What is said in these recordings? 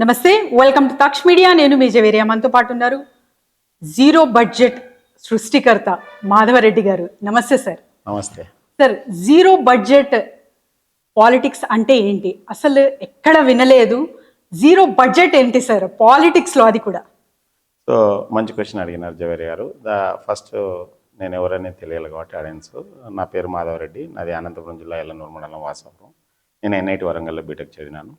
నమస్తే welcome to Taksh media నేను మీ జవేరియా మనతో పాటు ఉన్నారు జీరో బడ్జెట్ సృష్టికర్త మాధవరెడ్డి గారు. నమస్తే సార్ నమస్తే. సార్ జీరో బడ్జెట్ పాలిటిక్స్ అంటే ఏంటి? అసలు ఎక్కడ వినలేదు. జీరో బడ్జెట్ ఏంటి సార్ పాలిటిక్స్లో అది కూడా. సో మంచి క్వశ్చన్ అడిగినారు జవేరి గారు. ద ఫస్ట్ నేను ఎవరనే తెలియాలి కాబట్టి ఆడియన్స్ నా పేరు మాధవరెడ్డి. నాది అనంతపురం జిల్లా ఎల్లనూరు మండలం వాసాపురం నేను ఎన్ఐటి వరంగల్లో బీటెక్ చదివినాను.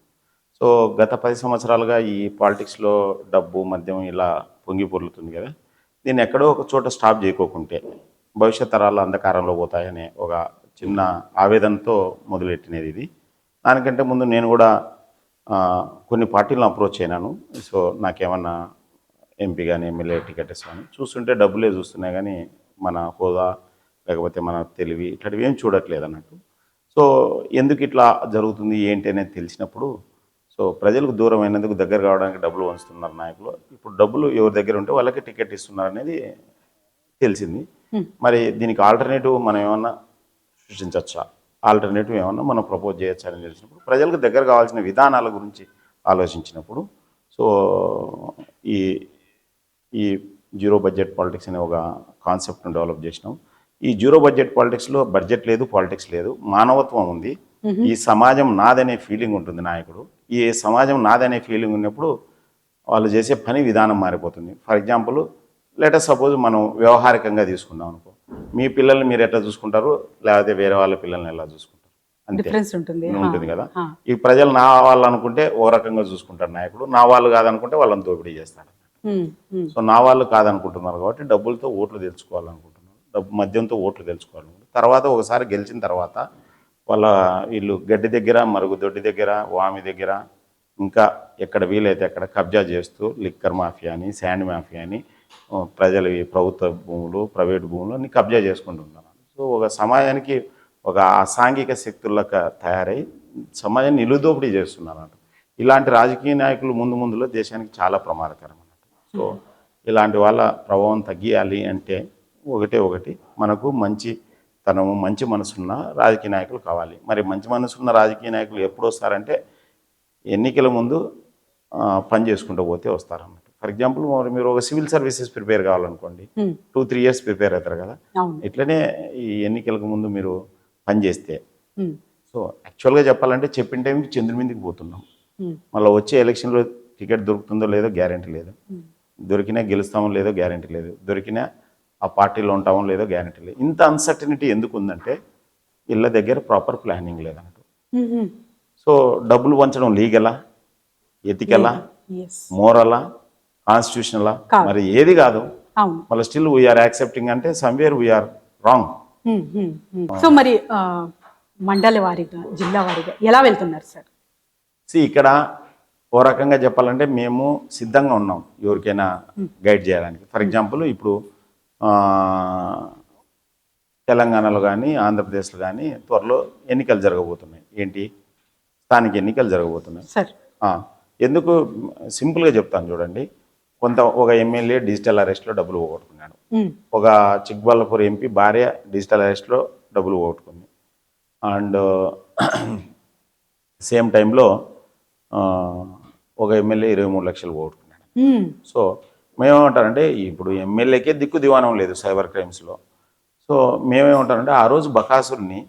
సో గత పది సంవత్సరాలుగా ఈ పాలిటిక్స్లో డబ్బు మద్యం ఇలా పొంగి పొర్లుతుంది కదా. దీన్ని ఎక్కడో ఒక చోట స్టాప్ చేయకోకుంటే భవిష్యత్ తరాలు అంధకారంలో పోతాయనే ఒక చిన్న ఆవేదనతో మొదలెట్టినది ఇది. దానికంటే ముందు నేను కూడా కొన్ని పార్టీలను అప్రోచ్ అయినాను. సో నాకేమన్నా ఎంపీ కానీ ఎమ్మెల్యే టికెట్ ఇస్తాను చూస్తుంటే డబ్బులే చూస్తున్నాయి కానీ మన హోదా లేకపోతే మన తెలివి ఇట్లాంటివి ఏం చూడట్లేదు అన్నట్టు. సో ఎందుకు ఇట్లా జరుగుతుంది ఏంటి అనేది తెలిసినప్పుడు సో ప్రజలకు దూరం అయినందుకు దగ్గర కావడానికి డబ్బులు వంచుతున్నారు నాయకులు. ఇప్పుడు డబ్బులు ఎవరి దగ్గర ఉంటే వాళ్ళకి టికెట్ ఇస్తున్నారు అనేది తెలిసింది. మరి దీనికి ఆల్టర్నేటివ్ మనం ఏమన్నా సృష్టించవచ్చా ఆల్టర్నేటివ్ ఏమన్నా మనం ప్రపోజ్ చేయొచ్చా అని తెలిసినప్పుడు ప్రజలకు దగ్గర కావాల్సిన విధానాల గురించి ఆలోచించినప్పుడు సో ఈ ఈ జీరో బడ్జెట్ పాలిటిక్స్ అనే ఒక కాన్సెప్ట్ను డెవలప్ చేసినాం. ఈ జీరో బడ్జెట్ పాలిటిక్స్లో బడ్జెట్ లేదు పాలిటిక్స్ లేదు మానవత్వం ఉంది. ఈ సమాజం నాదనే ఫీలింగ్ ఉంటుంది నాయకుడు. ఈ సమాజం నాదనే ఫీలింగ్ ఉన్నప్పుడు వాళ్ళు చేసే పని విధానం మారిపోతుంది. ఫర్ ఎగ్జాంపుల్ లెటర్ సపోజ్ మనం వ్యవహారికంగా తీసుకుందాం అనుకో. మీ పిల్లల్ని మీరు ఎట్లా చూసుకుంటారు? లేకపోతే వేరే వాళ్ళ పిల్లల్ని ఎలా చూసుకుంటారు? అంతే. డిఫరెన్స్ ఉంటుంది. ఉంటుంది కదా. ఈ ప్రజలు నా వాళ్ళు అనుకుంటే ఓ రకంగా చూసుకుంటారు నాయకుడు. నా వాళ్ళు కాదనుకుంటే వాళ్ళని దోపిడీ ఉమ్, సో నా వాళ్ళు కాదనుకుంటున్నారు కాబట్టి డబ్బులతో ఓట్లు తెలుసుకోవాలనుకుంటున్నారు డబ్బు మద్యంతో ఓట్లు తెలుసుకోవాలనుకుంటున్నారు తర్వాత ఒకసారి గెలిచిన తర్వాత వాళ్ళ వీళ్ళు గడ్డి దగ్గర మరుగుదొడ్డి దగ్గర వామి దగ్గర ఇంకా ఎక్కడ వీలైతే అక్కడ కబ్జా చేస్తూ లిక్కర్ మాఫియా అని శాండ్ మాఫియా అని ఆ, ప్రజలవి ప్రభుత్వ భూములు ప్రైవేట్ భూములు అన్ని కబ్జా చేసుకుంటున్నారు. సో ఒక సమాజానికి ఒక అసాంఘిక శక్తులకు తయారై సమాజాన్ని నిలుదోపిడీ చేస్తున్నారు ఇలాంటి రాజకీయ నాయకులు ముందు ముందులో దేశానికి చాలా ప్రమాదకరం అన్నట్టు సో ఇలాంటి వాళ్ళ ప్రభావం తగ్గియాలి అంటే ఒకటే ఒకటి మనకు మంచి తనము మంచి మనసున్న రాజకీయ నాయకులు కావాలి. మరి మంచి మనసున్న రాజకీయ నాయకులు ఎప్పుడు వస్తారంటే ఎన్నికల ముందు పని చేసుకుంటూ పోతే వస్తారన్నట్టు ఫర్ ఎగ్జాంపుల్ మరి మీరు ఒక సివిల్ సర్వీసెస్ ప్రిపేర్ కావాలనుకోండి టూ త్రీ ఇయర్స్ ప్రిపేర్ అవుతారు కదా. ఇట్లనే ఈ ఎన్నికలకు ముందు మీరు పని చేస్తే సో యాక్చువల్గా చెప్పాలంటే చెప్పిన టైంకి చంద్రుని మీదకి పోతున్నాం. మళ్ళీ వచ్చే ఎలక్షన్లో టికెట్ దొరుకుతుందో లేదో గ్యారంటీ లేదు. దొరికినా గెలుస్తామో లేదో గ్యారంటీ లేదు. దొరికినా ఆ పార్టీలో ఉంటామో లేదో గ్యారంటీ లేదు. ఇంత అన్సర్టనిటీ ఎందుకు ఉందంటే ఇళ్ళ దగ్గర ప్రాపర్ ప్లానింగ్ లేదన్నట్టు సో డబ్బులు పంచడం లీగలా ఎతికలా మోరలా కాన్స్టిట్యూషనలా. మరి ఏది కాదు. మళ్ళీ స్టిల్ వీఆర్ యాక్సెప్టింగ్ అంటే సమ్వేర్ వీఆర్ రాంగ్. సో మరి మండల వారీగా జిల్లా వారీగా ఎలా వెళ్తున్నారు సార్? సి ఇక్కడ ఓ రకంగా చెప్పాలంటే మేము సిద్ధంగా ఉన్నాం. ఎవరికైనా గైడ్ చేయడానికి ఫర్ ఎగ్జాంపుల్ ఇప్పుడు తెలంగాణలో కానీ ఆంధ్రప్రదేశ్లో కానీ త్వరలో ఎన్నికలు జరగబోతున్నాయి. ఏంటి? స్థానిక ఎన్నికలు జరగబోతున్నాయి. ఎందుకు సింపుల్గా చెప్తాను చూడండి. కొంత ఒక ఎమ్మెల్యే డిజిటల్ అరెస్ట్లో డబ్బులు పోగొట్టుకున్నాడు. ఒక చిక్బల్లాపూర్ ఎంపీ భార్య డిజిటల్ అరెస్ట్లో డబ్బులు పోగొట్టుకుంది. అండ్ సేమ్ టైంలో ఒక ఎమ్మెల్యే ఇరవై మూడు లక్షలు పోగొట్టుకున్నాడు. సో మేమేమంటారంటే ఇప్పుడు ఎమ్మెల్యేకే దిక్కు దివానం లేదు సైబర్ క్రైమ్స్లో. సో మేమేమంటారంటే ఆ రోజు బకాసుల్ని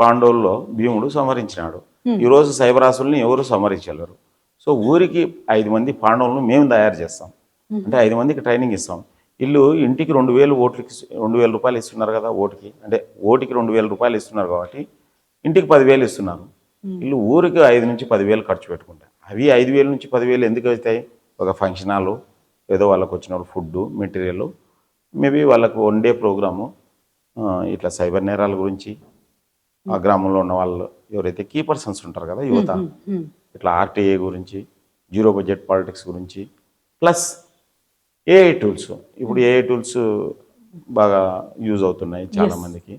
పాండవుల్లో భీముడు సంహరించినాడు. ఈరోజు సైబరాసుల్ని ఎవరు సంహరించలేరు. సో ఊరికి ఐదు మంది పాండవులను మేము తయారు చేస్తాం. అంటే ఐదు మందికి ట్రైనింగ్ ఇస్తాం. ఇల్లు ఇంటికి రెండు వేలు ఓట్లకి రెండు వేల రూపాయలు ఇస్తున్నారు కదా ఓటుకి. అంటే ఓటుకి రెండు వేల రూపాయలు ఇస్తున్నారు కాబట్టి ఇంటికి పదివేలు ఇస్తున్నారు. ఇల్లు ఊరికి ఐదు నుంచి పదివేలు ఖర్చు పెట్టుకుంటారు. అవి ఐదు వేల నుంచి పదివేలు ఎందుకు అవుతాయి? ఒక ఫంక్షన్ హాలు ఏదో వాళ్ళకి వచ్చిన ఫుడ్ మెటీరియల్ మేబీ వాళ్ళకు వన్ డే ప్రోగ్రాము ఇట్లా సైబర్ నేరాల గురించి ఆ గ్రామంలో ఉన్న వాళ్ళు ఎవరైతే కీ పర్సన్స్ ఉంటారు కదా యువత ఉమ్, ఇట్లా ఆర్టీఏ గురించి జీరో బడ్జెట్ పాలిటిక్స్ గురించి ప్లస్ ఏఐ టూల్స్ ఇప్పుడు ఏఐ టూల్స్ బాగా యూజ్ అవుతున్నాయి చాలా మందికి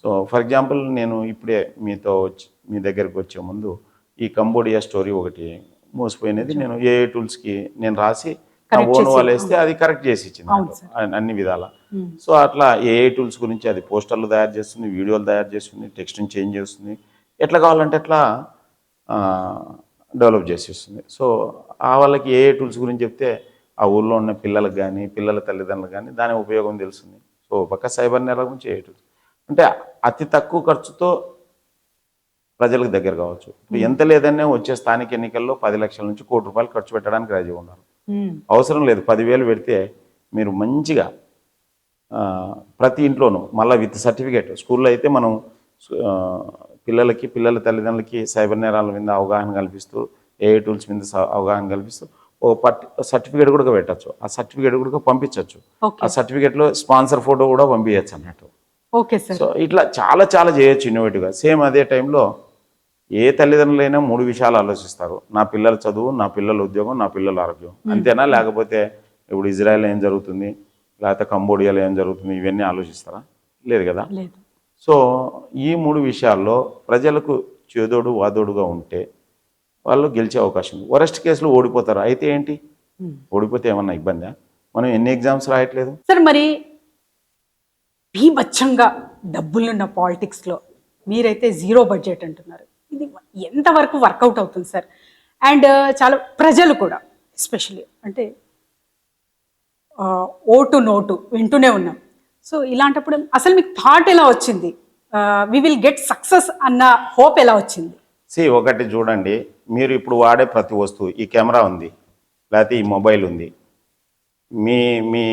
సో ఫర్ ఎగ్జాంపుల్ నేను ఇప్పుడే మీతో వచ్చి మీ దగ్గరికి వచ్చే ముందు ఈ కంబోడియా స్టోరీ ఒకటి మోసపోయినది. నేను ఏఐ టూల్స్కి నేను రాసి ఓన్ వాళ్ళు వేస్తే అది కరెక్ట్ చేసి ఇచ్చింది. అన్ని- విధాల. సో అట్లా ఏఐ టూల్స్ గురించి అది పోస్టర్లు తయారు చేస్తుంది వీడియోలు తయారు చేస్తుంది టెక్స్ట్ని చేంజ్ చేస్తుంది ఎట్లా కావాలంటే అట్లా డెవలప్ చేసి ఇస్తుంది. సో ఆ వాళ్ళకి ఏ టూల్స్ గురించి చెప్తే ఆ ఊళ్ళో ఉన్న పిల్లలకు కానీ పిల్లల తల్లిదండ్రులకు కానీ దాని ఉపయోగం తెలుస్తుంది. సో పక్క సైబర్ నేరాల గురించి ఏ టూల్స్ అంటే అతి తక్కువ ఖర్చుతో ప్రజలకు దగ్గర కావచ్చు. ఎంత లేదనే వచ్చే స్థానిక ఎన్నికల్లో పది లక్షల నుంచి కోటి రూపాయలు ఖర్చు పెట్టడానికి రాజీ ఉన్నారు. అవసరం లేదు. పదివేలు పెడితే మీరు మంచిగా ప్రతి ఇంట్లోనూ మళ్ళీ విత్ సర్టిఫికేట్. స్కూల్లో అయితే మనం పిల్లలకి పిల్లల తల్లిదండ్రులకి సైబర్ నేరాల మీద అవగాహన కల్పిస్తూ ఏ టూల్స్ మీద అవగాహన కల్పిస్తూ ఒక పర్టి సర్టిఫికేట్ కూడా పెట్టచ్చు. ఆ సర్టిఫికేట్ కూడా పంపించవచ్చు ఆ సర్టిఫికేట్లో స్పాన్సర్ ఫోటో కూడా పంపించచ్చు అన్నట్టు. Okay sir. సో ఇట్లా చాలా చాలా చేయొచ్చు ఇన్నోవేటివ్గా సేమ్ అదే టైంలో ఏ తల్లిదండ్రులైనా మూడు విషయాలు ఆలోచిస్తారు. నా పిల్లల చదువు నా పిల్లల ఉద్యోగం నా పిల్లల ఆరోగ్యం. అంతేనా? లేకపోతే ఇప్పుడు ఇజ్రాయెల్ ఏం జరుగుతుంది? లేకపోతే కంబోడియాలో ఏం జరుగుతుంది? ఇవన్నీ ఆలోచిస్తారా? లేదు కదా? సో ఈ మూడు విషయాల్లో ప్రజలకు చేదోడు వాదోడుగా ఉంటే వాళ్ళు గెలిచే అవకాశం ఉంది. వరస్ట్ కేసులో ఓడిపోతారు. అయితే ఏంటి. ఓడిపోతే ఏమన్నా ఇబ్బందా? మనం ఎన్ని ఎగ్జామ్స్ రాయట్లేదు? సార్ మరి బీభత్సంగా డబ్బులున్న పాలిటిక్స్లో మీరైతే జీరో బడ్జెట్ అంటున్నారు. ఎంతవరకు వర్కౌట్ అవుతుంది సార్? అండ్ uh, చాలా ప్రజలు కూడా ఎస్పెషల్లీ అంటే uh, ఓటు నోటు వింటూనే ఉన్నాం. సో ఇలాంటప్పుడు అసలు మీకు థాట్ ఎలా వచ్చింది? వి విల్ గెట్ సక్సెస్ అన్న హోప్ ఎలా వచ్చింది? సి ఒకటి చూడండి. మీరు ఇప్పుడు వాడే ప్రతి వస్తువు ఈ కెమెరా ఉంది లేకపోతే ఈ మొబైల్ ఉంది. మీ మీ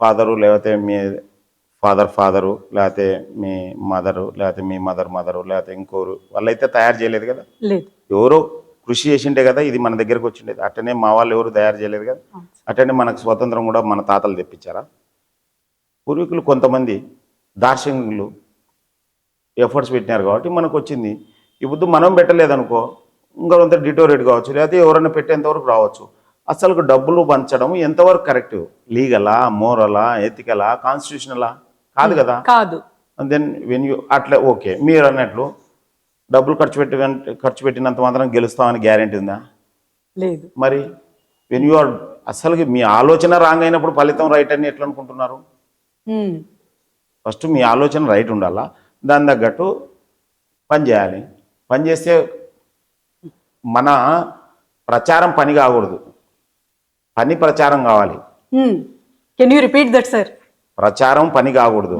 ఫాదరు లేకపోతే మీ ఫాదర్ ఫాదరు లేకపోతే మీ మదరు లేకపోతే మీ మదర్ మదరు లేకపోతే ఇంకోరు వాళ్ళైతే తయారు చేయలేదు కదా? లేదు. ఎవరో కృషి చేసిండే కదా ఇది మన దగ్గరకు వచ్చిండేది. అట్టనే మా వాళ్ళు ఎవరు తయారు చేయలేదు కదా. అట్టనే మనకు స్వతంత్రం కూడా మన తాతలు తెప్పించారా? పూర్వీకులు కొంతమంది దార్శనికులు ఎఫర్ట్స్ పెట్టినారు కాబట్టి మనకు వచ్చింది. ఇప్పుడు మనం పెట్టలేదనుకో ఇంకొంత డిటోరేట్ కావచ్చు లేకపోతే ఎవరైనా పెట్టేంతవరకు రావచ్చు. అసలు డబ్బులు పంచడం ఎంతవరకు కరెక్ట్? లీగలా మోరలా ఎథికలా కాన్స్టిట్యూషనలా? కాదు కదా? కాదు. దెన్ వెన్ యూ అట్లా ఓకే మీరు అన్నట్లు డబ్బులు ఖర్చు పెట్టి ఖర్చు పెట్టినంత మాత్రం గెలుస్తామని గ్యారెంటీ ఉందా? లేదు. మరి వెన్ యూ ఆర్ అసలు మీ ఆలోచన రాంగ్ అయినప్పుడు ఫలితం రైట్ అని ఎట్లా అనుకుంటున్నారు? ఫస్ట్ మీ ఆలోచన రైట్ ఉండాలా? దాని తగ్గట్టు పని చేయాలి. పని చేస్తే మన ప్రచారం పని కాకూడదు. పని ప్రచారం కావాలి. Can you repeat that sir ప్రచారం పని కాకూడదు.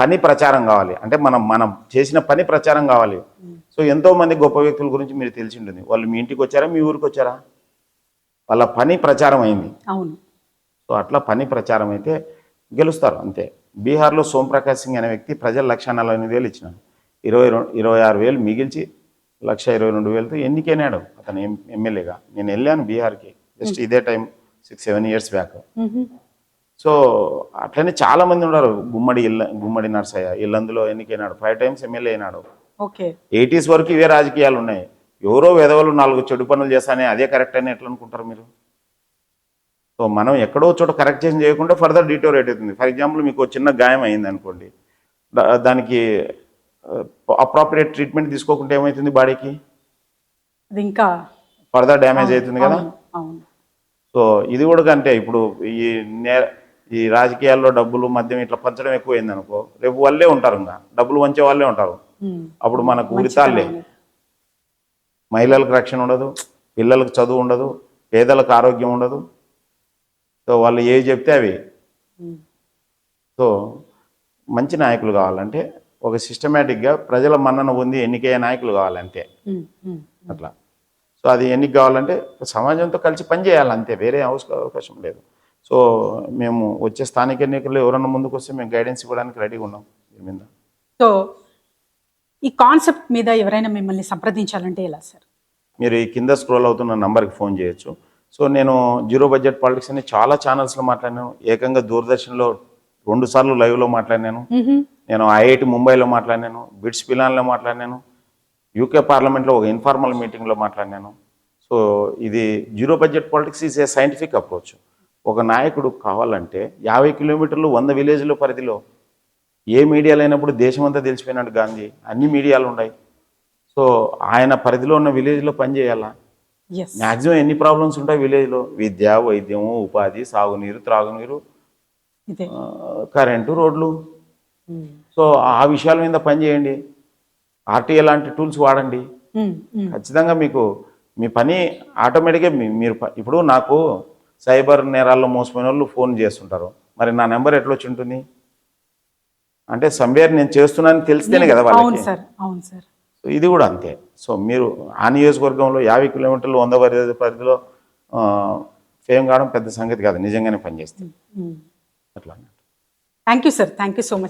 పని ప్రచారం కావాలి. అంటే మనం మనం చేసిన పని ప్రచారం కావాలి. సో ఎంతో మంది గొప్ప వ్యక్తుల గురించి మీరు తెలిసి ఉంటుంది వాళ్ళు మీ ఇంటికి వచ్చారా మీ ఊరికి వచ్చారా? వాళ్ళ పని ప్రచారం అయింది. అవును. సో అట్లా పని ప్రచారం అయితే గెలుస్తారు అంతే. బీహార్లో సోంప్రకాష్ సింగ్ అనే వ్యక్తి ప్రజలు లక్ష నలభై ఎనిమిది వేలు ఇచ్చిన. ఇరవై రెండు ఇరవై ఆరు వేలు మిగిల్చి లక్ష ఇరవై రెండు వేలతో ఎన్నికైనాడు అతను ఎమ్మెల్యేగా. నేను వెళ్ళాను బీహార్కి. జస్ట్ ఇదే time six seven years back. So అట్లనే చాలా మంది ఉన్నారు. గుమ్మడి ఇల్ల గుమ్మడి నర్సయ్య ఇల్లందులో ఎన్నికైనాడు ఫైవ్ టైమ్స్ ఎమ్మెల్యే అయినాడు. ఎయిటీస్ వరకు ఇవే రాజకీయాలు ఉన్నాయి. ఎవరో వెధవలు నాలుగు చెడు పనులు చేస్తానే అదే కరెక్ట్ అని ఎట్లా అనుకుంటారు మీరు? సో మనం ఎక్కడో చోట కరెక్షన్ చేయకుండా ఫర్దర్ డిటోరేట్ అవుతుంది. ఫర్ ఎగ్జాంపుల్ మీకు చిన్న గాయం అయింది అనుకోండి. దానికి అప్రాపరియేట్ ట్రీట్మెంట్ తీసుకోకుంటే ఏమవుతుంది బాడీకి? ఇంకా ఫర్దర్ డ్యామేజ్ అవుతుంది కదా? సో ఇది కూడా కంటే ఇప్పుడు ఈ నే ఈ రాజకీయాల్లో డబ్బులు మద్యం ఇట్లా పంచడం ఎక్కువైంది అనుకో రేపు వాళ్ళే ఉంటారు ఇంకా. డబ్బులు పంచే వాళ్ళే ఉంటారు. అప్పుడు మనకు ఉరితాళ్ళే మహిళలకు రక్షణ ఉండదు పిల్లలకు చదువు ఉండదు పేదలకు ఆరోగ్యం ఉండదు. సో వాళ్ళు ఏవి చెప్తే అవి. సో మంచి నాయకులు కావాలంటే ఒక సిస్టమేటిక్గా ప్రజల మన్నన పొంది ఎన్నికయ్యే నాయకులు కావాలి అంతే మ్, మ్. అట్లా. సో అది ఎన్నిక కావాలంటే సమాజంతో కలిసి పనిచేయాలి అంతే వేరే అవకాశం లేదు. సో మేము వచ్చే స్థానిక ఎన్నికల్లో ఎవరన్నా ముందుకు వస్తే మేము గైడెన్స్ ఇవ్వడానికి రెడీగా ఉన్నాం దీని మీద. సో ఈ కాన్సెప్ట్ మీద ఎవరైనా మిమ్మల్ని సంప్రదించాలంటే ఎలా సార్ మీరు ఈ కింద స్క్రోల్ అవుతున్న నంబర్కి ఫోన్ చేయొచ్చు. సో నేను జీరో బడ్జెట్ పాలిటిక్స్ అని చాలా ఛానల్స్లో మాట్లాడినాను. ఏకంగా దూరదర్శన్లో రెండు సార్లు లైవ్లో మాట్లాడినాను. నేను ఐఐటి ముంబైలో మాట్లాడినాను. బిట్స్ పిలాన్లో మాట్లాడినాను. యూకే పార్లమెంట్లో ఒక ఇన్ఫార్మల్ మీటింగ్లో మాట్లాడినాను. సో ఇది zero budget politics is a scientific approach ఒక నాయకుడు కావాలంటే యాభై కిలోమీటర్లు వంద విలేజ్ల పరిధిలో ఏ మీడియా లేనప్పుడు దేశమంతా తెలిసిపోయినాడు గాంధీ అన్ని మీడియాలు ఉన్నాయి. సో ఆయన పరిధిలో ఉన్న విలేజ్లో పనిచేయాలా మ్యాక్సిమం ఎన్ని ప్రాబ్లమ్స్ ఉంటాయి విలేజ్లో? విద్య వైద్యము ఉపాధి సాగునీరు త్రాగునీరు కరెంటు రోడ్లు. మ్, సో ఆ విషయాల మీద పనిచేయండి ఆర్టీఏ లాంటి టూల్స్ వాడండి. మ్, మ్. ఖచ్చితంగా మీకు మీ పని ఆటోమేటిక్గా మీరు ఇప్పుడు నాకు సైబర్ నేరాల్లో మోసపోయిన వాళ్ళు ఫోన్ చేస్తుంటారు. మరి నా నెంబర్ ఎట్లా వచ్చి ఉంటుంది అంటే సంవేర్ నేను చేస్తున్నానని తెలిస్తేనే కదా వాళ్ళకి. సార్ అవును సార్. సో ఇది కూడా అంతే. సో మీరు ఆ నియోజకవర్గంలో యాభై కిలోమీటర్లు వంద పరిధి పరిధిలో ఫేమ్ కావడం పెద్ద సంగతి కాదు. నిజంగానే పనిచేస్తుంది. అట్లా thank you sir thank you so much